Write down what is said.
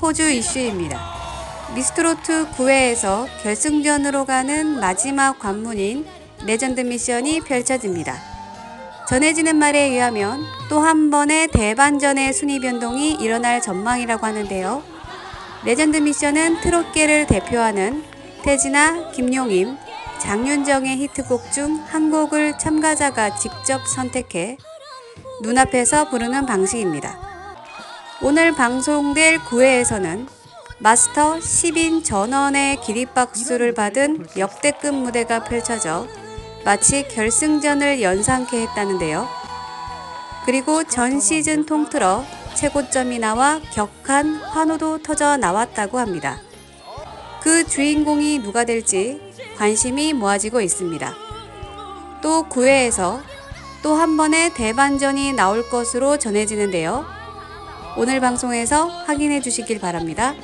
호주 이슈입니다. 미스트로트 9회에서 결승전으로 가는 마지막 관문인 레전드 미션이 펼쳐집니다. 전해지는 말에 의하면 또 한 번의 대반전의 순위 변동이 일어날 전망이라고 하는데요. 레전드 미션은 트롯계를 대표하는 태진아, 김용임, 장윤정의 히트곡 중 한 곡을 참가자가 직접 선택해 눈앞에서 부르는 방식입니다. 오늘 방송될 9회에서는 마스터 10인 전원의 기립박수를 받은 역대급 무대가 펼쳐져 마치 결승전을 연상케 했다는데요. 그리고 전 시즌 통틀어 최고점이 나와 격한 환호도 터져 나왔다고 합니다. 그 주인공이 누가 될지 관심이 모아지고 있습니다. 또 9회에서 또 한 번의 대반전이 나올 것으로 전해지는데요. 오늘 방송에서 확인해 주시길 바랍니다.